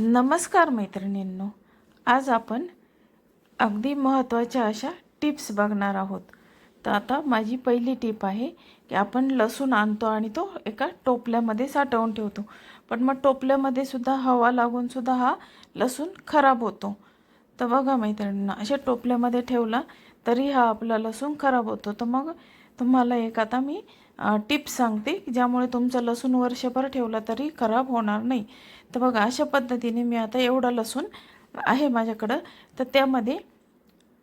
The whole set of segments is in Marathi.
नमस्कार मैत्रिणींनो आज आपण अगदी महत्त्वाच्या अशा टिप्स बघणार आहोत. तर आता माझी पहिली टीप आहे की आपण लसूण आणतो आणि तो एका टोपल्यामध्ये साठवून ठेवतो. पण मग टोपल्यामध्ये सुद्धा हवा लागून सुद्धा हा लसूण खराब होतो. तर बघा मैत्रिणींना अशा टोपल्यामध्ये ठेवला तरी हा आपला लसूण खराब होतो. तर मग तुम्हाला एक आता मी टिप्स सांगते ज्यामुळे तुमचं लसूण वर्षभर ठेवला तरी खराब होणार नाही. तर बघा अशा पद्धतीने मी आता एवढा लसूण आहे माझ्याकडं. तर त्यामध्ये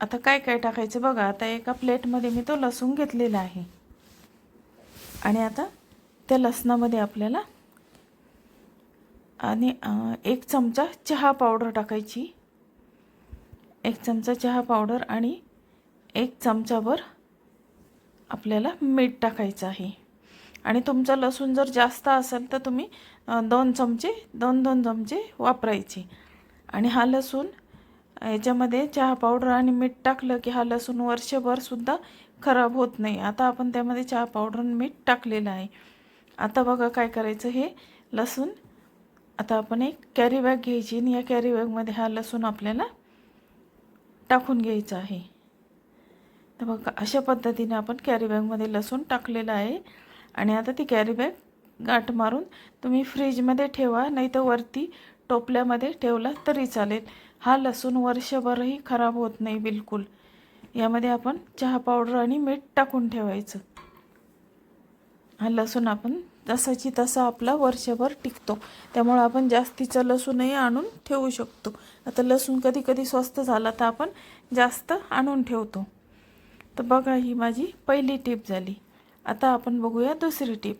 आता काय काय टाकायचं बघा आता एका प्लेटमध्ये मी तो लसूण घेतलेला आहे. आणि आता त्या लसणामध्ये आपल्याला आणि एक चमचा चहा पावडर टाकायची. एक चमचा चहा पावडर आणि एक चमचाभर आपल्याला मीठ टाकायचं आहे. आणि तुमचं लसूण जर जास्त असेल तर तुम्ही दोन चमचे दोन दोन चमचे वापरायचे. आणि हा लसूण याच्यामध्ये चहा पावडर आणि मीठ टाकलं की हा लसूण वर्षभरसुद्धा खराब होत नाही. आता आपण त्यामध्ये चहा पावडर आणि मीठ टाकलेलं आहे. आता बघा काय करायचं हे. लसूण आता आपण एक कॅरी बॅग घ्यायची आणि या कॅरी बॅगमध्ये हा लसूण आपल्याला टाकून घ्यायचा आहे. तर बघा अशा पद्धतीने आपण कॅरी बॅगमध्ये लसूण टाकलेलं आहे. आणि आता ती कॅरी बॅग गाठ मारून तुम्ही फ्रीजमध्ये ठेवा नाही तर वरती टोपल्यामध्ये ठेवला तरी चालेल. हा लसूण वर्षभरही खराब होत नाही बिलकुल. यामध्ये आपण चहा पावडर आणि मीठ टाकून ठेवायचं. हा लसूण आपण तसाची तसा आपला वर्षभर टिकतो. त्यामुळं आपण जास्तीचा लसूणही आणून ठेवू शकतो. आता लसूण कधी कधी स्वस्त झाला तर आपण जास्त आणून ठेवतो. तर बघा ही माझी पहिली टीप झाली. आता आपण बघूया दुसरी टीप.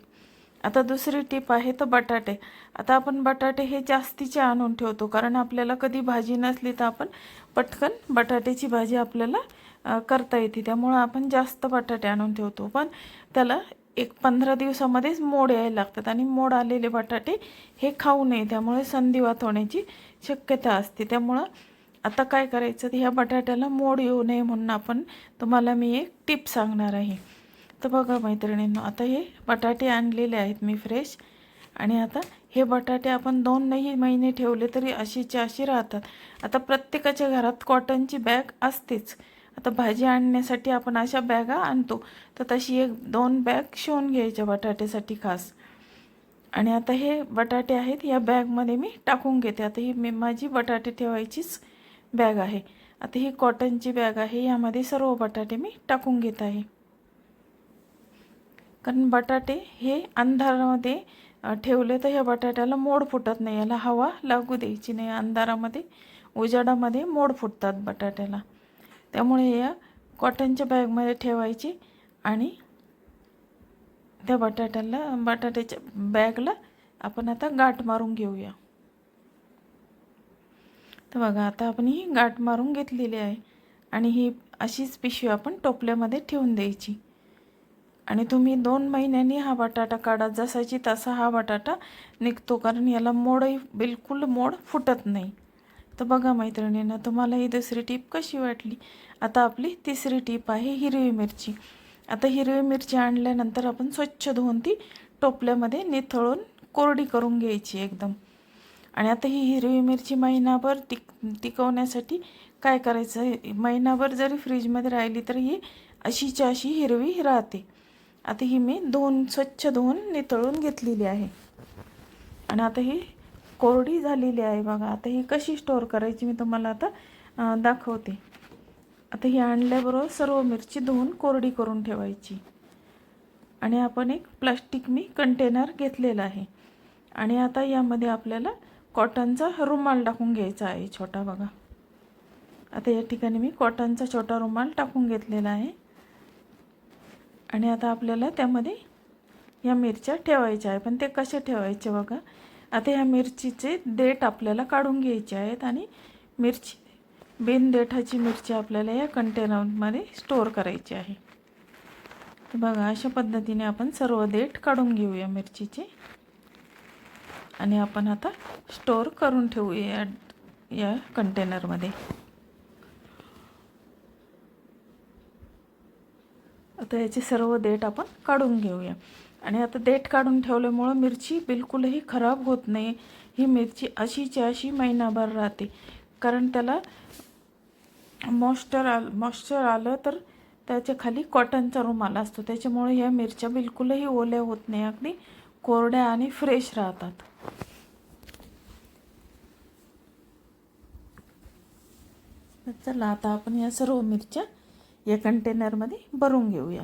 आता दुसरी टीप आहे तर बटाटे. आता आपण बटाटे हे जास्तीचे आणून ठेवतो कारण आपल्याला कधी भाजी नसली तर आपण पटकन बटाट्याची भाजी आपल्याला करता येते. त्यामुळं आपण जास्त बटाटे आणून ठेवतो. पण त्याला एक पंधरा दिवसामध्येच मोड यायला लागतात आणि मोड आलेले बटाटे हे खाऊ नये. त्यामुळे संधिवात होण्याची शक्यता असते. त्यामुळं आता काय करायचं? तर ह्या बटाट्याला मोड येऊ नये म्हणून आपण तुम्हाला मी एक टिप सांगणार आहे. तर बघा मैत्रिणींनो आता हे बटाटे आणलेले आहेत मी फ्रेश आणि आता हे बटाटे आपण दोन नाही महिने ठेवले तरी अशीचे अशी राहतात. आता प्रत्येकाच्या घरात कॉटनची बॅग असतेच. आता भाजी आणण्यासाठी आपण अशा बॅगा आणतो. तर तशी एक दोन बॅग शिवून घ्यायच्या बटाट्यासाठी खास. आणि आता हे बटाटे आहेत या बॅगमध्ये मी टाकून घेते. आता ही मी माझी बटाटे ठेवायचीच बॅग आहे. आता ही कॉटनची बॅग आहे यामध्ये सर्व बटाटे मी टाकून घेत आहे. कारण बटाटे हे अंधारामध्ये ठेवले तर ह्या बटाट्याला मोड फुटत नाही. याला हवा लागू द्यायची नाही. अंधारामध्ये उजाडामध्ये मोड फुटतात बटाट्याला. त्यामुळे या कॉटनच्या बॅगमध्ये ठेवायची आणि त्या बटाट्याला बटाट्याच्या बॅगला आपण आता गाठ मारून घेऊया. तर बघा आता आपण ही गाठ मारून घेतलेली आहे आणि ही अशीच पिशवी आपण टोपल्यामध्ये ठेवून द्यायची. आणि तुम्ही दोन महिन्यांनी हा बटाटा काढा. जसाची तसा हा बटाटा निघतो कारण याला मोडही बिलकुल मोड फुटत नाही. तर बघा मैत्रिणींना तुम्हाला ही दुसरी टीप कशी वाटली? आता आपली तिसरी टीप आहे हिरवी मिरची. आता हिरवी मिरची आणल्यानंतर आपण स्वच्छ धुवून ती टोपल्यामध्ये निथळून कोरडी करून घ्यायची एकदम. आणि आता ही हिरवी मिरची महिनाभर टिक टिकवण्यासाठी काय करायचं? महिनाभर जरी फ्रीजमध्ये राहिली तर ही अशीच्या अशी हिरवी राहते. आता ही मी दोन स्वच्छ धुवून नितळून घेतलेली आहे. आणि आता ही कोरडी झालेली आहे बघा. आता ही कशी स्टोअर करायची मी तुम्हाला आता दाखवते. आता ही आणल्याबरोबर सर्व मिरची धुवून कोरडी करून ठेवायची. आणि आपण एक प्लास्टिक मी कंटेनर घेतलेला आहे. आणि आता यामध्ये आपल्याला कॉटनचा रुमाल टाकून घ्यायचा आहे छोटा बघा. आता या ठिकाणी मी कॉटनचा छोटा रुमाल टाकून घेतलेला आहे. आणि आता आपल्याला त्यामध्ये या मिरच्या ठेवायच्या आहे पण ते कसे ठेवायचे बघा? आता ह्या मिरचीचे देठ आपल्याला काढून घ्यायचे आहेत आणि मिरची बिन देठाची मिरची आपल्याला या कंटेनरमध्ये स्टोअर करायची आहे. तर बघा अशा पद्धतीने आपण सर्व देठ काढून घेऊया मिरचीचे. आणि आपण आता स्टोअर करून ठेवूया या- या कंटेनरमध्ये तर याचे सर्व देठ आपण काढून घेऊया. आणि आता देठ काढून ठेवल्यामुळं मिरची बिलकुलही खराब होत नाही. ही मिरची अशीची अशी महिनाभर राहते. कारण त्याला मॉइश्चर आलं मॉइश्चर आलं तर त्याच्याखाली कॉटनचा रुमाल असतो. त्याच्यामुळे ह्या मिरच्या बिलकुलही ओल्या होत नाही. अगदी कोरड्या आणि फ्रेश राहतात. चला आता आपण या सर्व मिरच्या या कंटेनरमध्ये भरून घेऊया.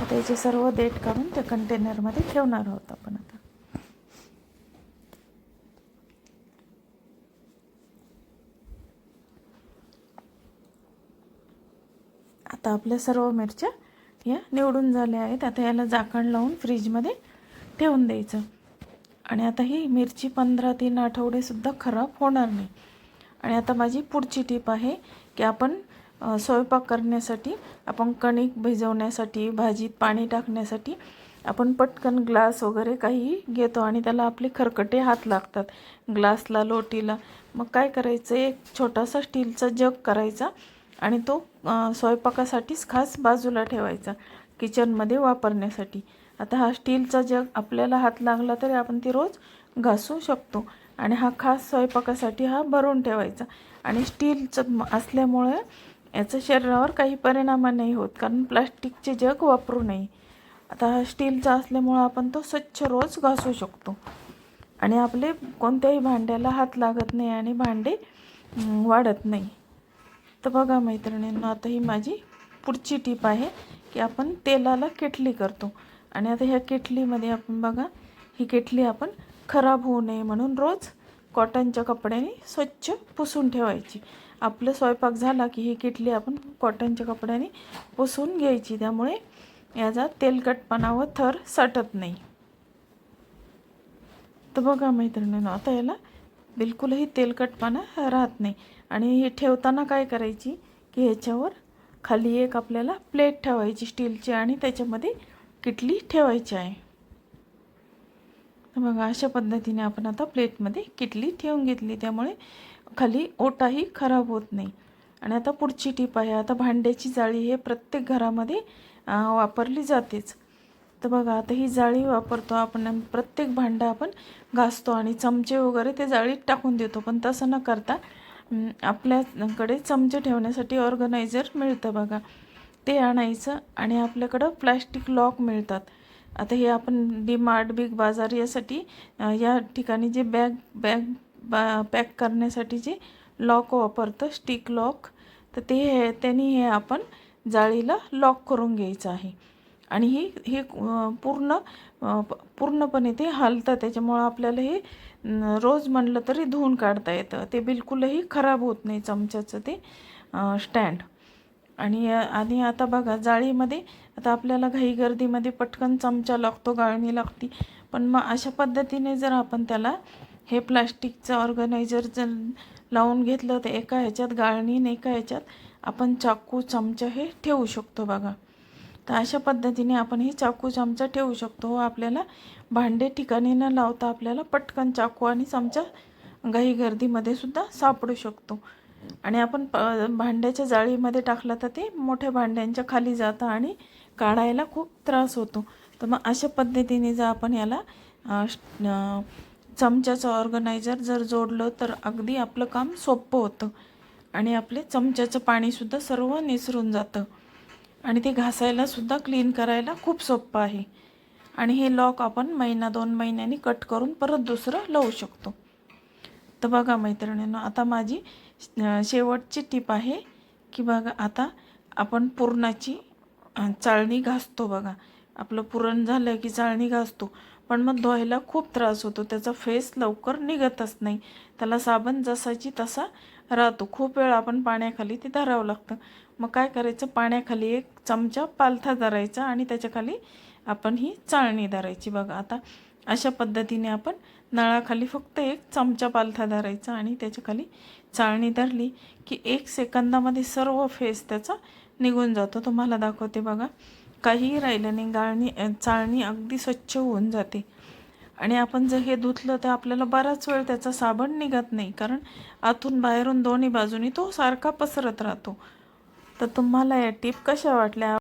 आता याचे सर्व देठ काढून त्या कंटेनरमध्ये ठेवणार आहोत आपण आता. आता आपल्या सर्व मिरच्या या निवडून झाल्या आहेत. आता याला झाकण लावून फ्रीजमध्ये ठेवून द्यायचं. आणि आता ही मिरची पंधरा तीन आठवडेसुद्धा खराब होणार नाही. आणि आता माझी पुढची टीप आहे की आपण स्वयंपाक करण्यासाठी आपण कणिक भिजवण्यासाठी भाजीत पाणी टाकण्यासाठी आपण पटकन ग्लास वगैरे काही घेतो आणि त्याला आपले खरकटे हात लागतात. ग्लासला लोटीला मग काय करायचं? एक छोटासा स्टीलचा जग करायचा आणि तो स्वयंपाकासाठीच खास बाजूला ठेवायचा किचनमध्ये वापरण्यासाठी. आता हा स्टीलचा जग आपल्याला हात लागला तरी आपण ती रोज घासू शकतो. आणि हा खास स्वयंपाकासाठी हा भरून ठेवायचा. आणि स्टीलचं म- असल्यामुळे याचा शरीरावर काही परिणाम नाही होत कारण प्लास्टिकचे जग वापरू नये. आता हा स्टीलचा असल्यामुळं आपण तो स्वच्छ रोज घासू शकतो. आणि आपले कोणत्याही भांड्याला हात लागत नाही आणि भांडे वाढत नाही. तर बघा मैत्रिणींनो आता ही माझी पुढची टीप आहे की आपण तेलाला केटली करतो. आणि आता ह्या केटलीमध्ये आपण बघा ही केटली आपण खराब होऊ नये म्हणून रोज कॉटनच्या कपड्याने स्वच्छ पुसून ठेवायची. आपलं स्वयंपाक झाला की ही किटली आपण कॉटनच्या कपड्याने पुसून घ्यायची. त्यामुळे याचा तेलकटपणा व थर साठत नाही. तर बघा मैत्रिणीनं आता याला बिलकुलही तेलकटपणा राहत नाही. आणि हे ठेवताना काय करायची की ह्याच्यावर खाली एक आपल्याला प्लेट ठेवायची स्टीलची आणि त्याच्यामध्ये किटली ठेवायची आहे. तर बघा अशा पद्धतीने आपण आता प्लेटमध्ये किटली ठेवून घेतली. त्यामुळे खाली ओटाही खराब होत नाही. आणि आता पुढची टीप आहे आता भांड्याची जाळी हे प्रत्येक घरामध्ये वापरली जातेच. तर बघा आता ही जाळी वापरतो आपण प्रत्येक भांडं आपण घासतो आणि चमचे वगैरे ते जाळीत टाकून देतो. पण तसं न करता आपल्याकडे चमचे ठेवण्यासाठी ऑर्गनायझर मिळतं बघा. ते आणायचं आणि आपल्याकडं प्लॅस्टिक लॉक मिळतात. आता हे आपण डी मार्ट बिग बाजार यासाठी या ठिकाणी जे बॅग बॅग बा पॅक करण्यासाठी जे लॉक वापरतं स्टिक लॉक तर ते हे त्यांनी हे आपण जाळीला लॉक करून घ्यायचं आहे. आणि ही हे पूर्ण पूर्णपणे ते हलतं. त्याच्यामुळं आपल्याला हे रोज म्हणलं तरी धुवून काढता येतं. ते बिलकुलही खराब होत नाही चमच्याचं ते स्टँड आणि आणि आता बघा जाळीमध्ये आता आपल्याला घाई गर्दीमध्ये पटकन चमचा लागतो गाळणी लागती. पण मग अशा पद्धतीने जर आपण त्याला हे प्लास्टिकचं ऑर्गनायझर जर लावून घेतलं तर एका ह्याच्यात गाळणी आणि एका ह्याच्यात आपण चाकू चमचा हे ठेवू शकतो बघा. तर अशा पद्धतीने आपण हे चाकू चमचा ठेवू शकतो. व आपल्याला भांडे ठिकाणी न लावता आपल्याला पटकन चाकू आणि चमचा घाई गर्दीमध्ये सुद्धा सापडू शकतो. आणि आपण प भांड्याच्या जाळीमध्ये टाकलं तर ते मोठ्या भांड्यांच्या खाली जातं आणि काढायला खूप त्रास होतो. तर मग अशा पद्धतीने जर आपण याला चमच्याचं ऑर्गनायझर जर जोडलं तर अगदी आपलं काम सोपं होतं. आणि आपले चमच्याचं पाणीसुद्धा सर्व निसरून जातं. आणि ते घासायला सुद्धा क्लीन करायला खूप सोपं आहे. आणि हे लॉक आपण महिना दोन महिन्यांनी कट करून परत दुसरं लावू शकतो. तर बघा मैत्रिणींनो आता माझी शेवटची टीप आहे की बघा आता आपण पुरणाची चाळणी घासतो बघा. आपलं पुरण झालं की चाळणी घासतो पण मग धुवायला खूप त्रास होतो. त्याचा फेस लवकर निघतच नाही. त्याला साबण जसाची तसा राहतो. खूप वेळ आपण पाण्याखाली ते धरावं लागतं. मग काय करायचं? पाण्याखाली एक चमचा पालथा धरायचा आणि त्याच्याखाली आपण ही चाळणी धरायची. बघा आता अशा पद्धतीने आपण नळाखाली फक्त एक चमचा पालथा धरायचा आणि त्याच्याखाली चाळणी धरली की एक सेकंदामध्ये सर्व फेस त्याचा निघून जातो. तुम्हाला दाखवते बघा. काहीही राहिलं नाही. गाळणी चाळणी अगदी स्वच्छ होऊन जाते. आणि आपण जर हे धुतलं तर आपल्याला बराच वेळ त्याचा साबण निघत नाही. कारण आतून बाहेरून दोन्ही बाजूनी तो सारखा पसरत राहतो. तर तुम्हाला या टीप कशा वाटल्या?